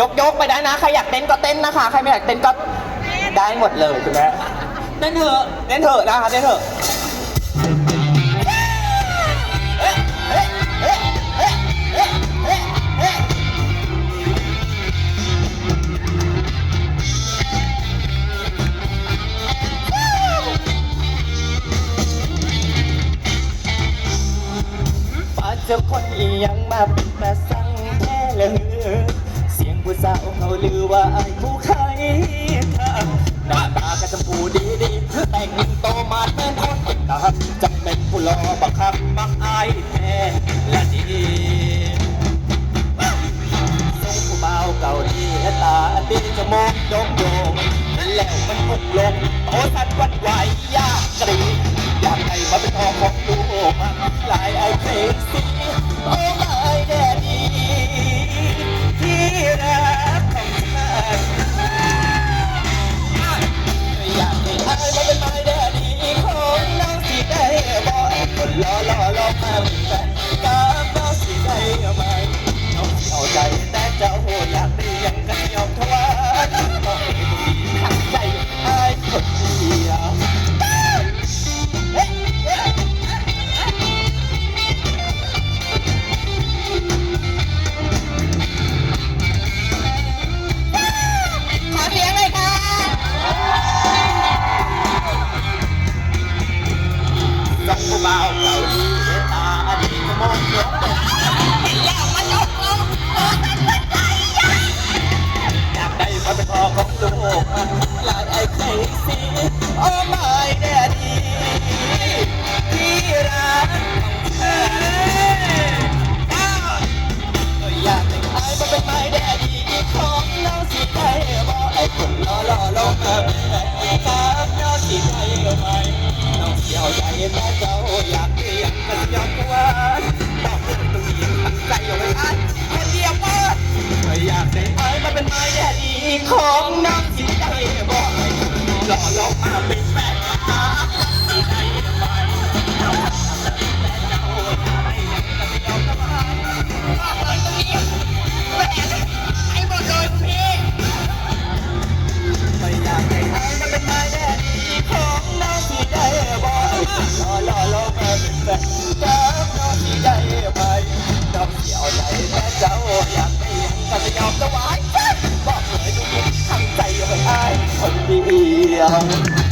ยกยกไปได้นะ ใครอยากเต้นก็เต้นนะคะ ใครไม่อยากเต้นก็ได้หมดเลยคุณแม่เต้นเถอะเต้นเถอะนะคะเต้นเถอะเอ๊ะเอ๊ะเอ๊ะเอ๊ะเอ๊ะเอ๊ะเอ๊ะป้าเจ้าคนอียังมาเป็นตาสั่งแท้เลย ลือว่าไอ้ผู้ใครทางหน้าตากระชมพูดีดีแต่งโตมาเต้นคนเป็นตาจำเป็นผู้รอบักคับมักอายแท้และดีทรงผู้เบาเก่าดีและตาดีจมูกโด่งโด่งแล้วมันพุกลงโตสันวันไหวยากกรีดอยากให้มาเป็นทองของลูกมันลายไอ้เพลงสี จังผู้บ่าวเก่าดีตาดีจะมองยกอยากได้มาเป็นพ่อของลูกลายไอ้ไข่สีโอ้ม่แใจแต่เจ้าอยากเรียกกันยอมกวน ถวายบอกเลยทุกคนทั้งใจเอาไปอายคนเดียว